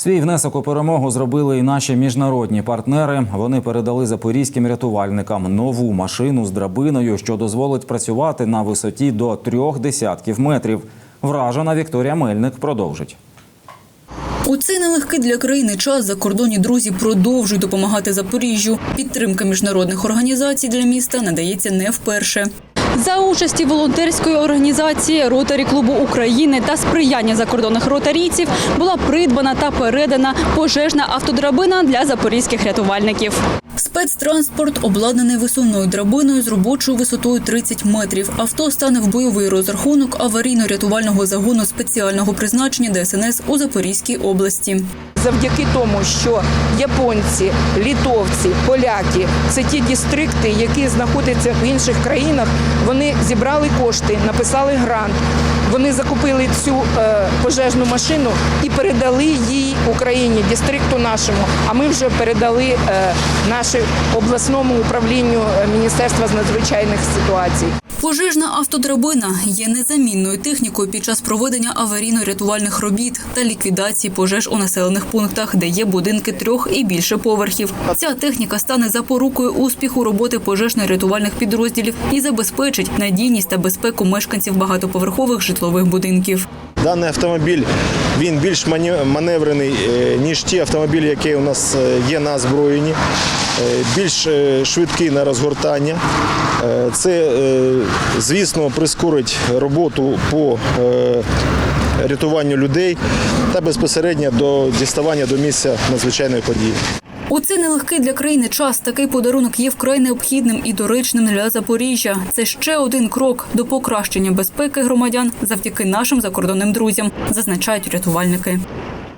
Свій внесок у перемогу зробили і наші міжнародні партнери. Вони передали запорізьким рятувальникам нову машину з драбиною, що дозволить працювати на висоті до трьох десятків метрів. Вражена Вікторія Мельник продовжить. У цей нелегкий для країни час закордонні друзі продовжують допомагати Запоріжжю. Підтримка міжнародних організацій для міста надається не вперше. За участі волонтерської організації Ротарі клубу України та сприяння закордонних ротарійців була придбана та передана пожежна автодрабина для запорізьких рятувальників. Спецтранспорт обладнаний висувною драбиною з робочою висотою 30 метрів. Авто стане в бойовий розрахунок аварійно-рятувального загону спеціального призначення ДСНС у Запорізькій області. завдяки тому, що японці, літовці, поляки це ті дистрикти, які знаходяться в інших країнах. Вони зібрали кошти, написали грант. Вони закупили цю е, пожежну машину і передали їй Україні, дистрикту нашому. А ми вже передали е, нашому обласному управлінню е, Міністерства з надзвичайних ситуацій. Пожежна автодрабина є незамінною технікою під час проведення аварійно-рятувальних робіт та ліквідації пожеж у населених пунктах, де є будинки трьох і більше поверхів. Ця техніка стане запорукою успіху роботи пожежно-рятувальних підрозділів і забезпечить надійність та безпеку мешканців багатоповерхових житлових будинків. Даний автомобіль він більш маневрений, е, ніж ті автомобілі, які у нас е, є на озброєнні, Е, більш швидкий на розгортання. Це, звісно, прискорить роботу по рятуванню людей та безпосередньо до діставання до місця надзвичайної події. У цей нелегкий для країни час такий подарунок є вкрай необхідним і доречним для Запоріжжя. Це ще один крок до покращення безпеки громадян завдяки нашим закордонним друзям, зазначають рятувальники.